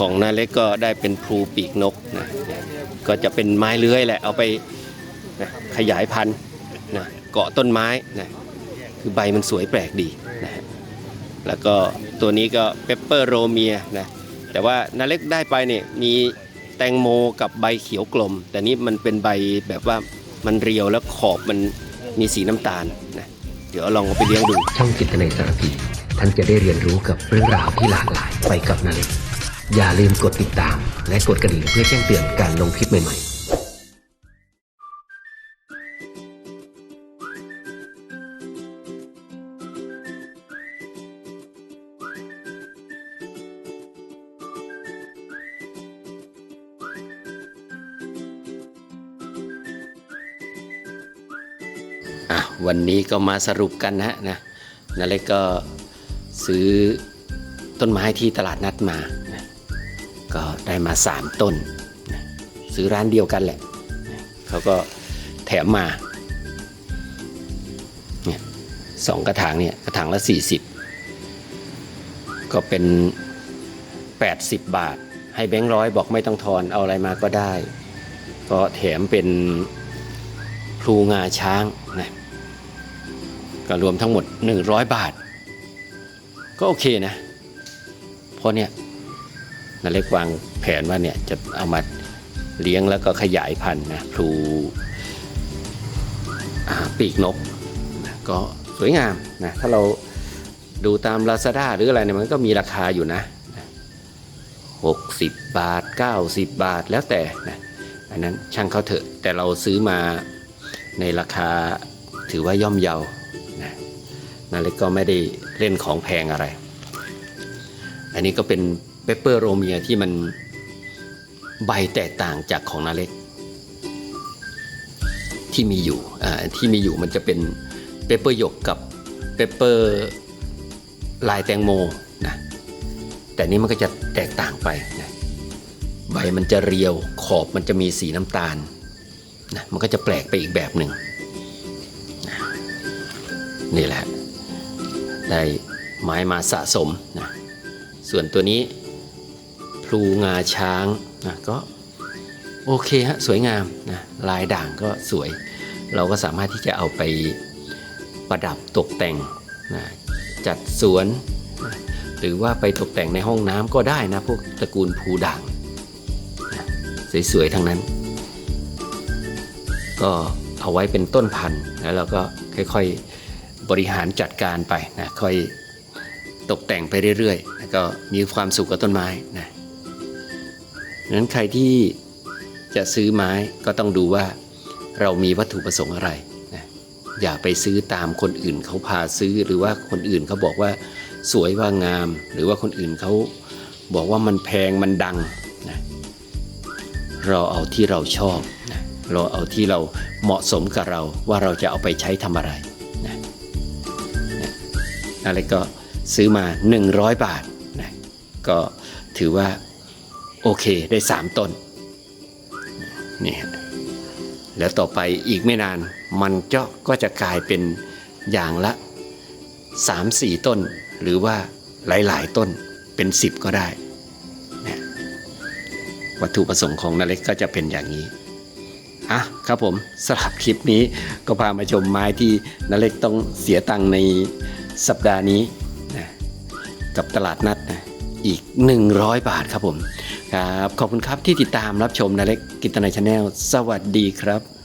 ของนาเล็กก็ได้เป็นพลูปีกนกนะก็จะเป็นไม้เลื้อยแหละเอาไปนะขยายพันธุ์นะเกาะต้นไม้นะคือใบมันสวยแปลกดีนะแล้วก็ตัวนี้ก็เปปเปอร์โรเมียนะแต่ว่านาเล็กได้ไปเนี่ยมีแตงโมกับใบเขียวกลม แต่นี้มันเป็นใบแบบว่ามันเรียวแล้วขอบมันมีสีน้ำตาลนะเดี๋ยวลองเอาไปเลี้ยงดู ช่องจิตในสารพีท่านจะได้เรียนรู้กับเรื่องราวที่หลากหลายไปกับนาเล็ก อย่าลืมกดติดตาม และกดกระดิ่งเพื่อแจ้งเตือนการลงคลิปใหม่ๆ่ะวันนี้ก็มาสรุปกันนะฮะนะนาเล็กก็ซื้อต้นไม้ที่ตลาดนัดมา ก็ได้มา 3 ต้น ซื้อร้านเดียวกันแหละนะเขาก็แถมมาเนี่ยสองกระถางเนี่ยกระถางละ 40 ก็เป็น 80 บาท ให้แบงค์ร้อยบอกไม่ต้องทอนเอาอะไรมาก็ได้ ก็แถมเป็นพลูงาช้างนะก็รวมทั้งหมด 100 บาท ก็โอเคนะ เพราะเนี่ย นาเล็กวางแผนว่าเนี่ยจะเอามาเลี้ยงแล้วก็ขยายพันธุ์นะพลูปีกนกนะก็สวยงามนะถ้าเราดูตาม Lazada หรืออะไรเนี่ยมันก็มีราคาอยู่นะ 60 บาท 90 บาทแล้วแต่นะอันนั้นช่างเขาเถอะ แต่เราซื้อมาในราคาถือว่าย่อมเยานะนาเล็กก็ไม่ได้เล่นของแพงอะไร อันนี้ก็เป็น ปปเปอร์โรเมียที่มันใบแตกต่างจากของนาเล็ก ที่มีอยู่อ่าที่มีอยู่มันจะเป็นเปเปอร์หยกกับเปปเปอร์ลายแตงโมนะแต่นี้มันก็จะแตกต่างไปนะใบมันจะเรียวขอบมันจะมีสีน้ำตาลนะมันก็จะแปลกไปอีกแบบหนึ่งนะนี่แหละได้ไม้มาสะสมนะส่วนตัวนี้ พลูงาช้างนะก็โอเคฮะสวยงามนะลายด่างก็สวย เราก็สามารถที่จะเอาไปประดับตกแต่งนะจัดสวนนะหรือว่าไปตกแต่งในห้องน้ำก็ได้นะ พวกตระกูลภูด่างนะสวยๆทั้งนั้น ก็เอาไว้เป็นต้นพันธุ์แล้วเราก็ค่อยๆบริหารจัดการไปนะค่อยตกแต่งไปเรื่อยๆ แล้วก็มีความสุขกับต้นไม้นะ นั้นใครที่จะซื้อไม้ก็ต้องดูว่าเรามีวัตถุประสงค์อะไรนะอย่าไปซื้อตามคนอื่นเขาพาซื้อหรือว่าคนอื่นเขาบอกว่าสวยว่างาม หรือว่าคนอื่นเขาบอกว่ามันแพงมันดังนะเราเอาที่เราชอบนะเราเอาที่เราเหมาะสมกับเราว่าเราจะเอาไปใช้ทำอะไรนะนะอะไรก็ซื้อมา 100 บาทนะก็ถือว่า โอเคได้ 3 ต้นนี่ฮะแล้วต่อไปอีกไม่นานมันก็ก็จะกลายเป็นอย่างละ 3-4 ต้น หรือว่าหลายๆ ต้นเป็น 10 ก็ได้นะวัตถุประสงค์ของนาเล็กก็จะเป็นอย่างนี้อะครับผมสำหรับคลิปนี้ก็พามาชมไม้ที่นาเล็กต้องเสียตังในสัปดาห์นี้นะกับตลาดนัดนะอีก 100 บาทครับผม ครับ ขอบคุณครับที่ติดตามรับชมนาเล็กกิตนายชาแนลสวัสดีครับ